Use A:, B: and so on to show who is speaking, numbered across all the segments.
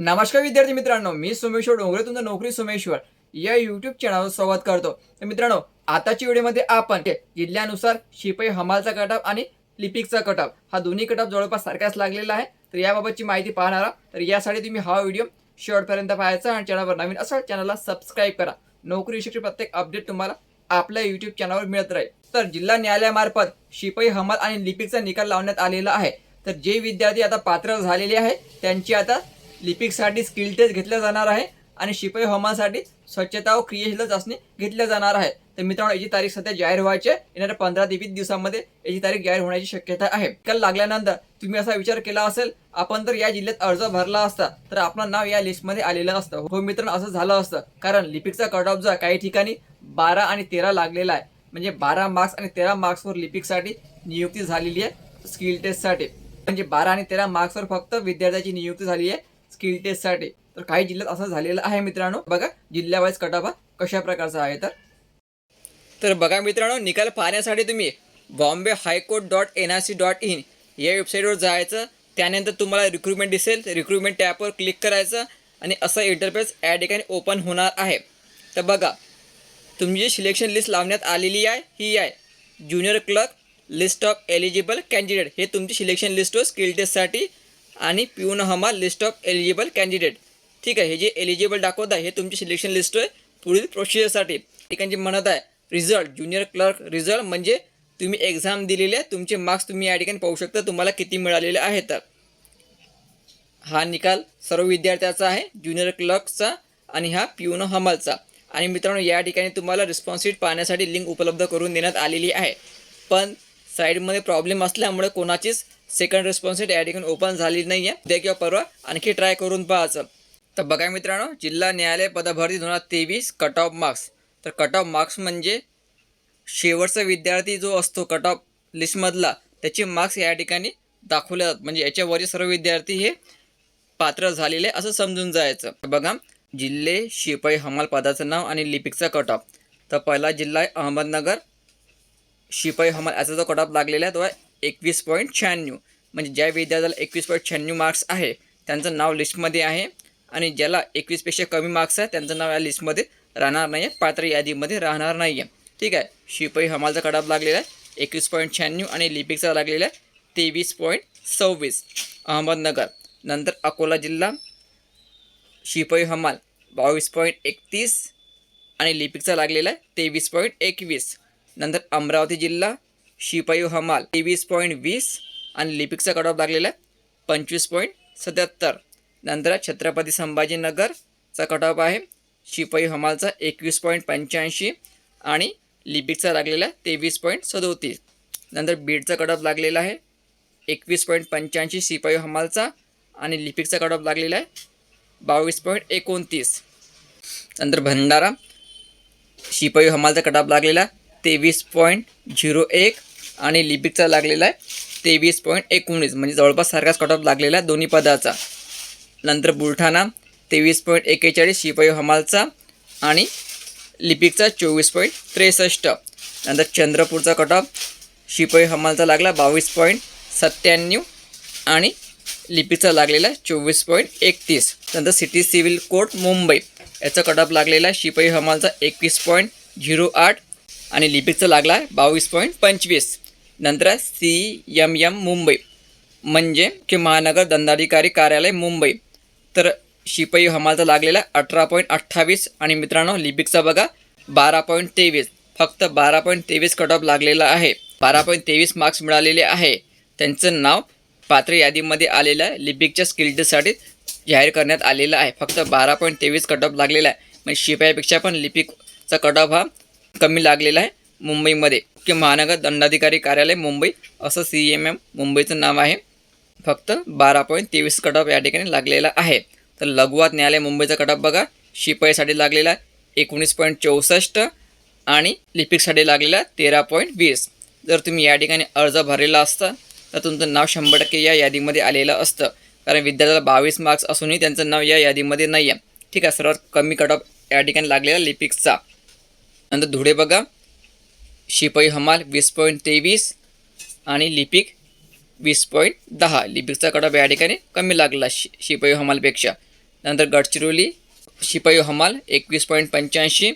A: नमस्कार विद्यार्थी मित्रांनो मी सोमेश्वर डोंगरे तुमचं नोकरी सोमेश्वर. या युट्यूब चॅनलवर संवाद करतो. तर मित्रांनो आताच्या व्हिडिओमध्ये आपण जिल्ह्यानुसार शिपाई हमालचा कटाप आणि लिपिकचा कटाप हा दोन्ही कटाप जवळपास सारखाच लागलेला आहे. तर याबाबतची माहिती पाहणार आहात. तर यासाठी तुम्ही हा व्हिडिओ शेवटपर्यंत पाहायचा आणि चॅनलवर नवीन असाल चॅनलला सबस्क्राईब करा. नोकरी विषयी प्रत्येक अपडेट तुम्हाला आपल्या युट्यूब चॅनलवर मिळत राहील. तर जिल्हा न्यायालयामार्फत शिपाई हमाल आणि लिपिकचा निकाल लावण्यात आलेला आहे. तर जे विद्यार्थी आता पात्र झालेले आहे त्यांची आता लिपिकसाठी स्किल टेस्ट घेतल्या जाणार आहे आणि शिपाई हवामानासाठी स्वच्छता व क्रियाशील चाचणी घेतल्या जाणार आहे. तर मित्रांनो याची तारीख सध्या जाहीर व्हायची आहे. येणाऱ्या पंधरा ते वीस दिवसांमध्ये याची तारीख जाहीर होण्याची शक्यता आहे. कल लागल्यानंतर तुम्ही असा विचार केला असेल आपण जर या जिल्ह्यात अर्ज भरला असता तर आपलं नाव या लिस्टमध्ये आलेलं असतं. हो मित्रांनो असं झालं असतं. कारण लिपिकचा कट ऑफ जो आहे काही ठिकाणी बारा आणि तेरा लागलेला आहे. म्हणजे बारा मार्क्स आणि तेरा मार्क्सवर लिपिकसाठी नियुक्ती झालेली आहे स्किल टेस्टसाठी. म्हणजे बारा आणि तेरा मार्क्सवर फक्त विद्यार्थ्याची नियुक्ती झाली आहे. स्किल टेस्टसाठी तर काही जिल्ह्यात असं झालेलं आहे मित्रांनो. बघा जिल्ह्यावाईज कटापा कशा प्रकारचा आहे तर. तर बघा मित्रांनो निकाल पाहण्यासाठी तुम्ही Bombay high court dot N R C dot in या वेबसाईटवर जायचं. त्यानंतर तुम्हाला रिक्रुटमेंट दिसेल. रिक्रुटमेंट टॅपवर क्लिक करायचं आणि असं इंटरफेस या ठिकाणी ओपन होणार आहे. तर बघा तुमची जी सिलेक्शन लिस्ट लावण्यात आलेली आहे. ही आहे junior clerk list of eligible candidate हे तुमची सिलेक्शन लिस्ट हो स्किल टेस्टसाठी आणि पिऊन हमा लिस्ट ऑफ एलिजिबल कॅन्डिडेट ठीक आहे हे जे एलिजिबल दाखवत आहे हे तुमची सिलेक्शन लिस्ट आहे. पुढील प्रोसिजरसाठी ठिकाणची म्हणत आहे रिझल्ट ज्युनियर क्लर्क रिझल्ट म्हणजे तुम्ही एक्झाम दिलेले आहे तुमचे मार्क्स तुम्ही या ठिकाणी पाहू शकता तुम्हाला किती मिळालेले आहेत. तर हा निकाल सर्व विद्यार्थ्याचा आहे ज्युनियर क्लर्कचा आणि हा पिऊन हमालचा. आणि मित्रांनो या ठिकाणी तुम्हाला रिस्पॉन्सिट पाहण्यासाठी लिंक उपलब्ध करून देण्यात आलेली आहे. पण साईडमध्ये प्रॉब्लेम असल्यामुळे कोणाचीच सेकंड रिस्पॉन्सिट या ठिकाणी ओपन झाली नाही आहे उद्या किंवा परवा आणखी ट्राय करून पाहायचं. तर बघा मित्रांनो जिल्हा न्यायालय पदभरती दोन हजार तेवीस कट ऑफ मार्क्स तर कट ऑफ मार्क्स म्हणजे शेवटचा विद्यार्थी जो असतो कट ऑफ लिस्टमधला त्याचे मार्क्स या ठिकाणी दाखवले जातात. म्हणजे याच्यावरील सर्व विद्यार्थी हे पात्र झालेले असं समजून जायचं. बघा जिल्हे शिपाई हमाल पदाचं नाव आणि लिपिकचा कट ऑफ तर पहिला जिल्हा आहे अहमदनगर. शिपाई हमाल याचा जो कट ऑफ लागलेला आहे तो आहे एकवीस पॉईंट शहाण्णव. म्हणजे ज्या विद्यार्थ्याला एकवीस पॉईंट शहाण्णव मार्क्स आहे त्यांचं नाव लिस्टमध्ये आहे आणि ज्याला एकवीसपेक्षा कमी मार्क्स आहे त्यांचं नाव या लिस्टमध्ये राहणार नाही आहे पात्र यादीमध्ये राहणार नाही आहे ठीक आहे? शिपाई हमालचा कडाप लागलेला आहे एकवीस पॉईंट शहाण्णव आणि लिपिकचा लागलेला आहे तेवीस पॉईंट सव्वीस. अहमदनगर. नंतर अकोला जिल्हा शिपाई हमाल बावीस पॉईंट एकतीस आणि लिपिकचा लागलेला आहे तेवीस पॉईंट एकवीस. नंतर अमरावती जिल्हा शिपाई हमाल तेवीस पॉईंट वीस आणि लिपिकचा कट ऑफ लागलेला आहे पंचवीस पॉईंट सत्याहत्तर. नंतर छत्रपती संभाजीनगरचा कट ऑफ आहे. शिपाई हमालचा एकवीस पॉईंट पंच्याऐंशी आणि लिपिकचा लागलेला आहे तेवीस पॉईंट सदोतीस. नंतर बीडचा कट ऑफ लागलेला आहे एकवीस पॉईंट पंच्याऐंशी शिपाई हमालचा आणि लिपिकचा कट ऑफ लागलेला आहे बावीस पॉईंट एकोणतीस. नंतर भंडारा शिपाई हमालचा कट ऑफ लागलेला तेवीस पॉईंट झिरो एक. आणि लिपिकचा लागलेला आहे तेवीस पॉईंट एकोणीस. म्हणजे जवळपास सारखाच कट ऑफ लागलेला आहे दोन्ही पदाचा. नंतर बुलढाणा तेवीस पॉईंट एक्केचाळीस शिपाई हमालचा आणि लिपिकचा चोवीस पॉईंट त्रेसष्ट. नंतर चंद्रपूरचा कट ऑफ शिपाई हमालचा लागला बावीस पॉईंट सत्त्याण्णव आणि लिपिकचा लागलेला चोवीस पॉईंट एकतीस. नंतर सिटी सिव्हिल कोर्ट मुंबई. याचा कट ऑफ लागलेला आहे शिपाई हमालचा एकवीस पॉईंट झिरो आठ आणि लिपिकचा लागला आहे बावीस पॉईंट पंचवीस. नंतर सी यम यम मुंबई म्हणजे मुख्य महानगर दंडाधिकारी कार्यालय मुंबई. तर शिपाई हमालचा लागलेला अठरा पॉईंट अठ्ठावीस आणि मित्रांनो लिपिकचा बघा बारा पॉईंट तेवीस फक्त बारा पॉईंट तेवीस कट ऑफ लागलेला आहे. बारा पॉईंट तेवीस मार्क्स मिळालेले आहे. त्यांचं नाव पात्र यादीमध्ये आलेलं आहे. लिपिकच्या स्किल टेस्टसाठी जाहीर करण्यात आलेलं आहे. फक्त बारा पॉईंट तेवीस कट ऑफ लागलेला आहे. म्हणजे शिपाईपेक्षा पण लिपिकचा कट ऑफ हा कमी लागलेला आहे. मुंबईमध्ये. की महानगर दंडाधिकारी कार्यालय मुंबई. असं सी एम एम मुंबईचं नाव आहे. फक्त बारा पॉईंट तेवीस कट या ठिकाणी लागलेला आहे. तर लघुवात न्यायालय मुंबईचा कट बघा. शिपाईसाठी लागलेला एकोणीस पॉईंट चौसष्ट आणि लिपिकसाठी लागलेला तेरा पॉईंट वीस. जर तुम्ही या ठिकाणी अर्ज भरलेला असता तर तुमचं नाव शंभर टक्के या यादीमध्ये आलेलं असतं. कारण विद्यार्थ्याला बावीस मार्क्स असूनही त्यांचं नाव या यादीमध्ये नाही आहे ठीक आहे सर्वात कमी कट ऑफ या ठिकाणी लागलेला लिपिक्सचा नंतर धुळे बघा. शिपाई हमाल वीस पॉईंट तेवीस आणि लिपिक वीस पॉईंट दहा. लिपिकचा कट या ठिकाणी कमी लागला शि शिपाई हमालपेक्षा नंतर गडचिरोली शिपाई हमाल एकवीस पॉईंट पंच्याऐंशी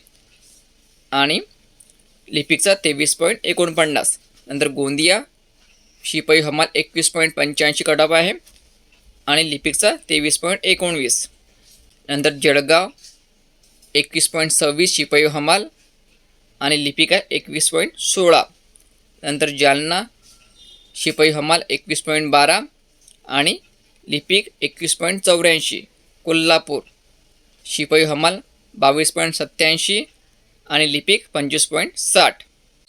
A: आणि लिपिकचा तेवीस पॉईंट एकोणपन्नास. नंतर गोंदिया शिपाई हमाल एकवीस पॉईंट पंच्याऐंशी कटाप आहे आणि लिपिकचा तेवीस पॉईंट एकोणवीस. नंतर जळगाव एकवीस पॉईंट सव्वीस शिपाई हमाल आणि लिपिका एकवीस पॉईंट सोळा. नंतर जालना शिपाई हमाल एकवीस पॉईंट बारा आणि लिपिक एकवीस पॉईंट चौऱ्याऐंशी. कोल्हापूर शिपाई हमाल बावीस पॉईंट सत्त्याऐंशी आणि लिपिक पंचवीस पॉईंट साठ.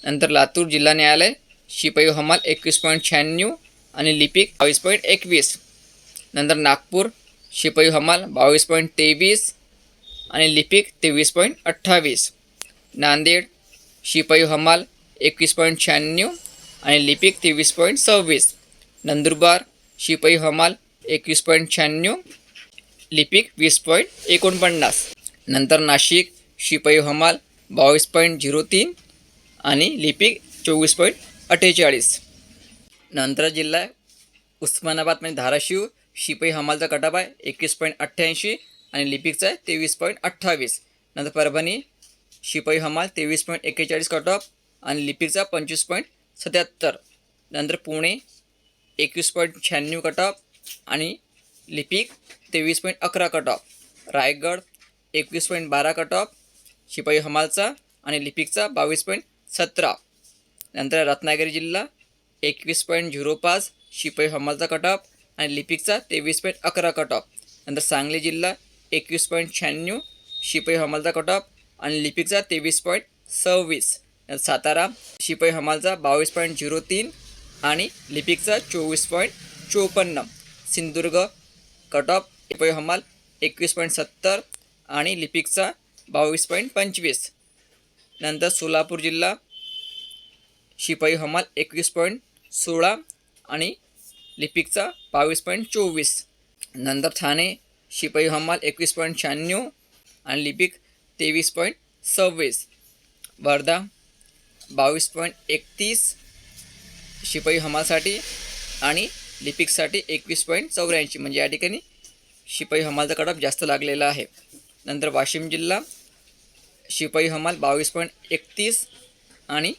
A: नंतर लातूर जिल्हा न्यायालय शिपाई हमाल एकवीस पॉईंट शहाण्णव आणि लिपिक बावीस पॉईंट एकवीस. नंतर नागपूर शिपाई हमाल बावीस पॉईंट तेवीस आणि लिपिक तेवीस पॉईंट अठ्ठावीस. नांदेड शिपाई हमाल एकवीस पॉईंट शहाण्णव आणि लिपिक तेवीस पॉईंट सव्वीस. नंदुरबार शिपाई हमाल एकवीस पॉईंट शहाण्णव लिपिक वीस पॉईंट एकोणपन्नास. नंतर नाशिक शिपाई हमाल बावीस पॉईंट झिरो तीन आणि लिपिक चोवीस पॉईंट अठ्ठेचाळीस. नंतर जिल्हा उस्मानाबाद म्हणजे धाराशिव शिपाई हमालचा कटाप आहे एकवीस पॉईंट अठ्ठ्याऐंशी आणि लिपिकचा आहे तेवीस पॉईंट अठ्ठावीस. नंतर परभणी शिपाई हमाल तेवीस पॉईंट एक्केचाळीस कटऑफ आणि लिपिकचा पंचवीस पॉईंट सत्याहत्तर. नंतर पुणे एकवीस पॉईंट शहाण्णव कटऑफ आणि लिपिक तेवीस पॉईंट अकरा कटऑफ रायगड एकवीस पॉईंट बारा कटऑफ शिपाई हमालचा आणि लिपिकचा बावीस पॉईंट सतरा. नंतर रत्नागिरी जिल्हा एकवीस पॉईंट झिरो पाच. शिपाई हमालचा कटऑफ आणि लिपिकचा तेवीस पॉईंट अकरा कटऑफ नंतर सांगली जिल्हा एकवीस पॉईंट शहाण्णव. शिपाई हमालचा कटऑफ आणि लिपिकचा तेवीस पॉईंट सव्वीस. सातारा शिपाई हमालचा बावीस पॉईंट झिरो तीन आणि लिपिकचा चोवीस पॉईंट चोपन्न. सिंधुदुर्ग कटऑफ शिपाई हमाल एकवीस पॉईंट सत्तर आणि लिपिकचा बावीस पॉईंट पंचवीस. नंतर सोलापूर जिल्हा शिपाई हमाल एकवीस पॉईंट सोळा आणि लिपिकचा बावीस पॉईंट चोवीस. नंतर ठाणे शिपाई हमाल एकवीस पॉईंट शहाण्णव आणि लिपिक तेवीस पॉईंट सव्वीस. वर्धा बावीस पॉईंट एकतीस. शिपाई हमालसाठी आणि लिपिकसाठी एकवीस पॉईंट चौऱ्याऐंशी. म्हणजे या ठिकाणी शिपाई हमालचा कडप जास्त लागलेला आहे. नंतर वाशिम जिल्हा शिपाई हमाल बावीस पॉईंट एकतीस आणि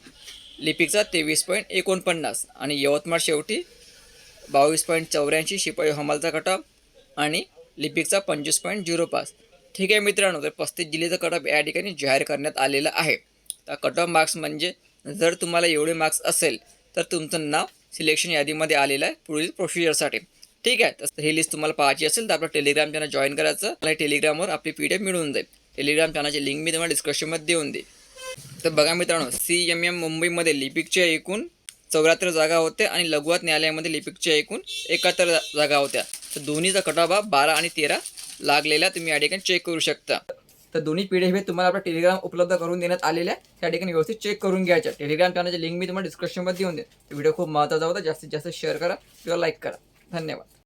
A: लिपिकचा तेवीस पॉईंट एकोणपन्नास. आणि यवतमाळ शेवटी बावीस पॉईंट चौऱ्याऐंशी शिपाई हमालचा कटअप आणि लिपिकचा पंचवीस पॉईंट झिरो पाच. ठीक आहे मित्रांनो तर पस्तीस जिल्ह्याचा ऑफ या ठिकाणी जाहीर करण्यात आलेला आहे. तर ऑफ मार्क्स म्हणजे जर तुम्हाला एवढे मार्क्स असेल तर तुमचं नाव सिलेक्शन यादीमध्ये आलेलं आहे पुढील प्रोसिजरसाठी ठीक आहे तर ही लिस्ट तुम्हाला पाहायची असेल तर आपलं टेलिग्राम चॅनल जॉईन करायचं. आणि टेलिग्रामवर आपली पी डी एफ मिळून जाईल. टेलिग्राम चॅनलची लिंक मी तुम्हाला डिस्क्रिप्शनमध्ये देऊन देईल तर बघा मित्रांनो सी एम एम मुंबईमध्ये लिपिकच्या एकूण चौऱ्याहत्तर जागा होत्या आणि लघुवात न्यायालयामध्ये लिपिकच्या एकूण एकाहत्तर जागा होत्या. तर दोन्हीचा कटाबा बारा आणि तेरा लागलेला तुम्ही या ठिकाणी चेक करू शकता. तर दोन्ही पी डी एफ तुम्हाला आपला टेलिग्राम उपलब्ध करून देण्यात आलेल्या त्या ठिकाणी व्यवस्थित चेक करून घ्यायच्या टेलिग्राम चॅनलची लिंक मी तुम्हाला डिस्क्रिप्शनमध्ये देऊन देईन. व्हिडिओ खूप महत्त्वाचा होता. जास्तीत जास्त शेअर करा किंवा लाईक करा. धन्यवाद.